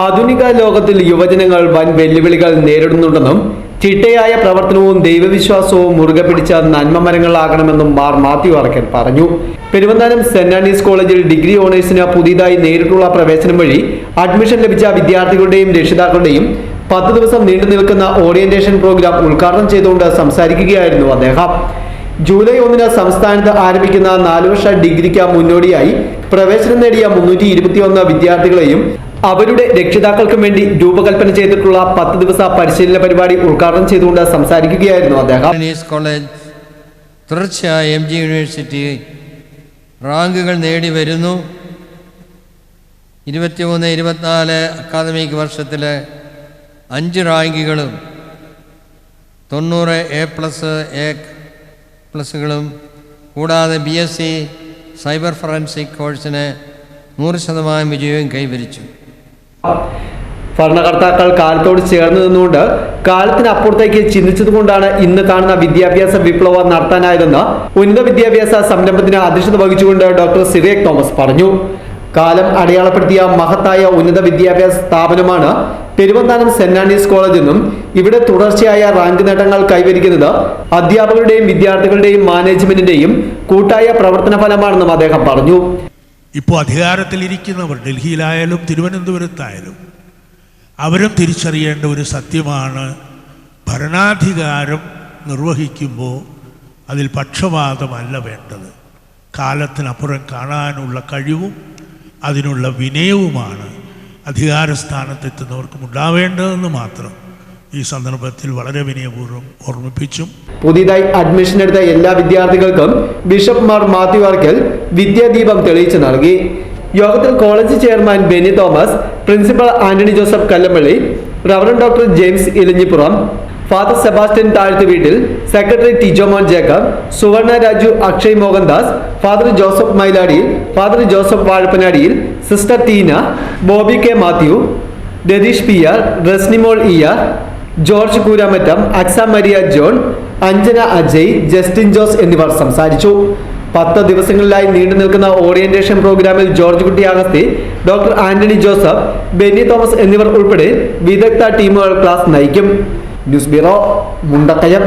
ആധുനിക ലോകത്തിൽ യുവജനങ്ങൾ വൻ വെല്ലുവിളികൾ നേരിടുന്നുണ്ടെന്നും ചിട്ടയായ പ്രവർത്തനവും ദൈവവിശ്വാസവും മുറുകെ പിടിച്ച നന്മ മരങ്ങളാകണമെന്നും മാർ മാത്യു അറക്കൻ പറഞ്ഞു. പെരുവന്താനം സെന്റ് ആൻഡീസ് കോളേജിൽ ഡിഗ്രി ഓണേഴ്സിന് പുതിയതായി നേരിട്ടുള്ള പ്രവേശനം വഴി അഡ്മിഷൻ ലഭിച്ച വിദ്യാർത്ഥികളുടെയും രക്ഷിതാക്കളുടെയും പത്ത് ദിവസം നീണ്ടു നിൽക്കുന്ന ഓറിയന്റേഷൻ പ്രോഗ്രാം ഉദ്ഘാടനം ചെയ്തുകൊണ്ട് സംസാരിക്കുകയായിരുന്നു അദ്ദേഹം. ജൂലൈ ഒന്നിന് സംസ്ഥാനത്ത് ആരംഭിക്കുന്ന നാലു വർഷ ഡിഗ്രിക്ക് മുന്നോടിയായി പ്രവേശനം നേടിയ മുന്നൂറ്റി ഇരുപത്തിയൊന്ന് വിദ്യാർത്ഥികളെയും അവരുടെ രക്ഷിതാക്കൾക്കും വേണ്ടി രൂപകൽപ്പന ചെയ്തിട്ടുള്ള പത്ത് ദിവസ പരിശീലന പരിപാടി ഉദ്ഘാടനം ചെയ്തുകൊണ്ട് സംസാരിക്കുകയായിരുന്നു അദ്ദേഹം. കോളേജ് തുടർച്ചയായ എം ജി യൂണിവേഴ്സിറ്റി റാങ്കുകൾ നേടി വരുന്നു. ഇരുപത്തിമൂന്ന് ഇരുപത്തിനാല് അക്കാദമിക് വർഷത്തിലെ അഞ്ച് റാങ്കുകളും തൊണ്ണൂറ് എ പ്ലസ് എ പ്ലസുകളും കൂടാതെ B S C cyber forensic കോഴ്സിന് നൂറ് ശതമാനം വിജയവും കൈവരിച്ചു. ഭരണകർത്താക്കൾ കാലത്തോട് ചേർന്ന് നിന്നുകൊണ്ട് കാലത്തിനപ്പുറത്തേക്ക് ചിന്തിച്ചതുകൊണ്ടാണ് ഇന്ന് കാണുന്ന വിദ്യാഭ്യാസ വിപ്ലവം നടത്താനായതെന്ന് ഉന്നത വിദ്യാഭ്യാസ സംരംഭത്തിന് അധ്യക്ഷത വഹിച്ചുകൊണ്ട് ഡോക്ടർ സിറിയക് തോമസ് പറഞ്ഞു. കാലം അടയാളപ്പെടുത്തിയ മഹത്തായ ഉന്നത വിദ്യാഭ്യാസ സ്ഥാപനമാണ് പെരുവന്താനം സെന്റ് ആൻഡീസ് കോളേജ് എന്നും ഇവിടെ തുടർച്ചയായ റാങ്ക് നേട്ടങ്ങൾ കൈവരിക്കുന്നത് അധ്യാപകരുടെയും വിദ്യാർത്ഥികളുടെയും മാനേജ്മെന്റിന്റെയും കൂട്ടായ പ്രവർത്തന ഫലമാണെന്നും അദ്ദേഹം പറഞ്ഞു. ഇപ്പോൾ അധികാരത്തിലിരിക്കുന്നവർ ഡൽഹിയിലായാലും തിരുവനന്തപുരത്തായാലും അവരും തിരിച്ചറിയേണ്ട ഒരു സത്യമാണ് ഭരണാധികാരം നിർവഹിക്കുമ്പോൾ അതിൽ പക്ഷപാതമല്ല വേണ്ടത്. കാലത്തിനപ്പുറം കാണാനുള്ള കഴിവും അതിനുള്ള വിനയവുമാണ് അധികാരസ്ഥാനത്തെത്തുന്നവർക്കും ഉണ്ടാവേണ്ടതെന്ന് മാത്രം. ഈ സന്ദർഭത്തിൽ വളരെ വിനയപൂർവം ഓർമ്മിപ്പിച്ചു പുതിയതായി അഡ്മിഷൻ എടുത്ത എല്ലാ വിദ്യാർത്ഥികൾക്കും ബിഷപ്പ് മാർ മാത്യു ആർക്കൽ വിദ്യാദീപം തെളിയിച്ചു നൽകി. യോഗത്തിൽ college chairman Benny Thomas principal Antony Joseph Kallampally reverend doctor James Elanjippuram father Sebastian Thazhathuveettil secretary Tijomon Jacob Suvarna Raju Akshay Mohandas father Joseph Mayladiyil father Joseph Vazhappanadiyil sister Teena Bobby K Mathew Ratheesh P R Resnimol E R George Kooramattam Aksa Maria John Anjana Ajay Justin Jose എന്നിവർ സംസാരിച്ചു. പത്ത് ദിവസങ്ങളിലായി നീണ്ടു നിൽക്കുന്ന orientation പ്രോഗ്രാമിൽ George Kutty Augusthy doctor Antony Joseph Benny Thomas എന്നിവർ ഉൾപ്പെടെ വിദഗ്ധ ടീമുകൾ ക്ലാസ് നയിക്കും. News bureau Mundakkayam.